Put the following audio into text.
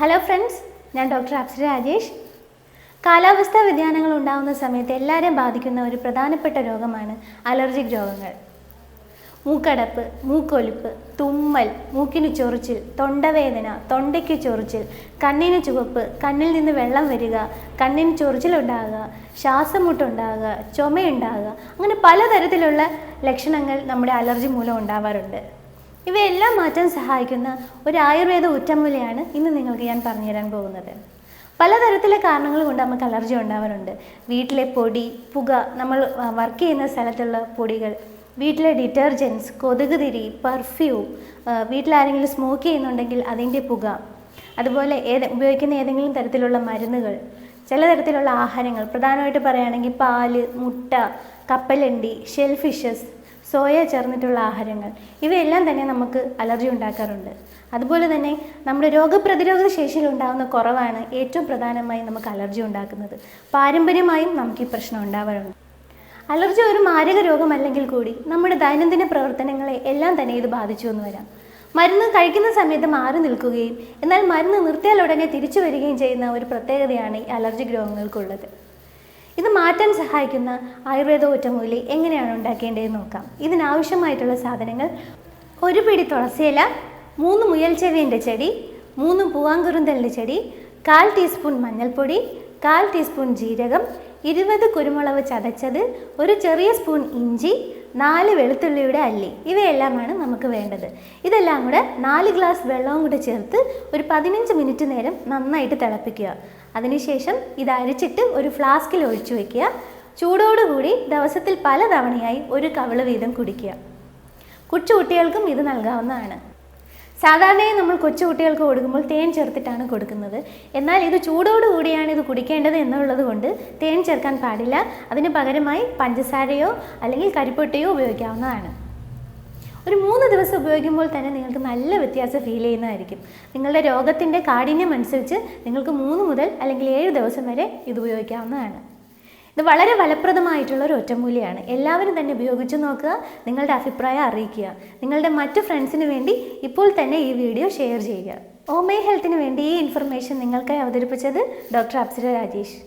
Hello friends ഞാൻ doctor Apsara Rajesh. കാലാവസ്ഥാ വ്യതിയാനങ്ങൾ ഉണ്ടാകുന്ന സമയത്ത് എല്ലാവരെയും ബാധിക്കുന്ന ഒരു പ്രധാനപ്പെട്ട രോഗമാണ് അലർജിക് രോഗങ്ങൾ. മൂക്കടപ്പ് മൂക്കൊലിപ്പ് തുമ്മൽ മൂക്കിന് ചൊറിച്ചിൽ തൊണ്ടവേദന തൊണ്ടയ്ക്ക് ചൊറിച്ചിൽ കണ്ണിന് ചുവപ്പ് കണ്ണിൽ നിന്ന് വെള്ളം വരിക കണ്ണിന് ചൊറിച്ചിലുണ്ടാകുക ശ്വാസമുട്ടുണ്ടാകുക ചുമയുണ്ടാകുക അങ്ങനെ പലതരത്തിലുള്ള ലക്ഷണങ്ങൾ നമ്മുടെ അലർജി മൂലം ഉണ്ടാവാറുണ്ട്. ഇവയെല്ലാം മാറ്റാൻ സഹായിക്കുന്ന ഒരു ആയുർവേദ ഉറ്റമൂലയാണ് ഇന്ന് നിങ്ങൾക്ക് ഞാൻ പറഞ്ഞുതരാൻ പോകുന്നത്. പലതരത്തിലെ കാരണങ്ങൾ കൊണ്ട് നമുക്ക് അലർജി ഉണ്ടാവാറുണ്ട്. വീട്ടിലെ പൊടി പുക നമ്മൾ വർക്ക് ചെയ്യുന്ന സ്ഥലത്തുള്ള പൊടികൾ വീട്ടിലെ ഡിറ്റർജൻസ് കൊതുക് തിരി പെർഫ്യൂം വീട്ടിലാരെങ്കിലും സ്മോക്ക് ചെയ്യുന്നുണ്ടെങ്കിൽ അതിന്റെ പുക അതുപോലെ ഏത് ഉപയോഗിക്കുന്ന ഏതെങ്കിലും തരത്തിലുള്ള മരുന്നുകൾ ചില തരത്തിലുള്ള ആഹാരങ്ങൾ പ്രധാനമായിട്ട് പറയുകയാണെങ്കിൽ പാൽ മുട്ട കപ്പലണ്ടി ഷെൽ ഫിഷസ് സോയ ചേർന്നിട്ടുള്ള ആഹാരങ്ങൾ. ഇവയെല്ലാം തന്നെ നമുക്ക് അലർജി ഉണ്ടാക്കാറുണ്ട്. അതുപോലെ തന്നെ നമ്മുടെ രോഗപ്രതിരോധ ശേഷിയിൽ ഉണ്ടാകുന്ന കുറവാണ് ഏറ്റവും പ്രധാനമായും നമുക്ക് അലർജി ഉണ്ടാക്കുന്നത്. പാരമ്പര്യമായും നമുക്ക് ഈ പ്രശ്നം ഉണ്ടാവാറുണ്ട്. അലർജി ഒരു മാരക രോഗമല്ലെങ്കിൽ കൂടി നമ്മുടെ ദൈനംദിന പ്രവർത്തനങ്ങളെ എല്ലാം തന്നെ ഇത് ബാധിച്ചു എന്ന് വരാം. മരുന്ന് കഴിക്കുന്ന സമയത്ത് മാറി നിൽക്കുകയും എന്നാൽ മരുന്ന് നിർത്തിയാൽ ഉടനെ തിരിച്ചു വരികയും ചെയ്യുന്ന ഒരു പ്രത്യേകതയാണ് ഈ അലർജിക് രോഗങ്ങൾക്കുള്ളത്. ഇത് മാറ്റാൻ സഹായിക്കുന്ന ആയുർവേദ ഒറ്റമൂലി എങ്ങനെയാണ് ഉണ്ടാക്കേണ്ടതെന്ന് നോക്കാം. ഇതിനാവശ്യമായിട്ടുള്ള സാധനങ്ങൾ ഒരു പിടി തുളസിയില മൂന്ന് മുയൽച്ചെവിന്റെ ചെടി മൂന്ന് പൂവാങ്കുറുന്തലിന്റെ ചെടി കാൽ ടീസ്പൂൺ മഞ്ഞൾപ്പൊടി കാൽ ടീസ്പൂൺ ജീരകം ഇരുപത് കുരുമുളക് ചതച്ചത് ഒരു ചെറിയ സ്പൂൺ ഇഞ്ചി നാല് വെളുത്തുള്ളിയുടെ അല്ലി? ഇവയെല്ലാമാണ് നമുക്ക് വേണ്ടത്. ഇതെല്ലാം കൂടെ നാല് ഗ്ലാസ് വെള്ളവും കൂടെ ചേർത്ത് ഒരു പതിനഞ്ച് മിനിറ്റ് നേരം നന്നായിട്ട് തിളപ്പിക്കുക. അതിനുശേഷം ഇത് അരിച്ചിട്ട് ഒരു ഫ്ലാസ്കിൽ ഒഴിച്ചു വയ്ക്കുക ചൂടോടുകൂടി ദിവസത്തിൽ പല തവണയായി ഒരു കവിൾ വീതം കുടിക്കുക. കൊച്ചുകുട്ടികൾക്കും ഇത് നൽകാവുന്നതാണ്. സാധാരണയായി നമ്മൾ കൊച്ചു കുട്ടികൾക്ക് കൊടുക്കുമ്പോൾ തേൻ ചേർത്തിട്ടാണ് കൊടുക്കുന്നത്. എന്നാൽ ഇത് ചൂടോടുകൂടിയാണ് ഇത് കുടിക്കേണ്ടത് എന്നുള്ളത് കൊണ്ട് തേൻ ചേർക്കാൻ പാടില്ല. അതിന് പകരമായി പഞ്ചസാരയോ അല്ലെങ്കിൽ കരിപ്പൊട്ടയോ ഉപയോഗിക്കാവുന്നതാണ്. ഒരു മൂന്ന് ദിവസം ഉപയോഗിക്കുമ്പോൾ തന്നെ നിങ്ങൾക്ക് നല്ല വ്യത്യാസം ഫീൽ ചെയ്യുന്നതായിരിക്കും. നിങ്ങളുടെ രോഗത്തിന്റെ കാഠിന്യം അനുസരിച്ച് നിങ്ങൾക്ക് മൂന്ന് മുതൽ അല്ലെങ്കിൽ ഏഴ് ദിവസം വരെ ഇത് ഉപയോഗിക്കാവുന്നതാണ്. ഇത് വളരെ ഫലപ്രദമായിട്ടുള്ള ഒരു ഒറ്റമൂലിയാണ്. എല്ലാവരും തന്നെ ഉപയോഗിച്ച് നോക്കുക നിങ്ങളുടെ അഭിപ്രായം അറിയിക്കുക. നിങ്ങളുടെ മറ്റു ഫ്രണ്ട്സിന് വേണ്ടി ഇപ്പോൾ തന്നെ ഈ വീഡിയോ ഷെയർ ചെയ്യുക. ഓമേ ഹെൽത്തിന് വേണ്ടി ഈ ഇൻഫർമേഷൻ നിങ്ങൾക്കായി അവതരിപ്പിച്ചത് ഡോക്ടർ അപ്സര രാജേഷ്.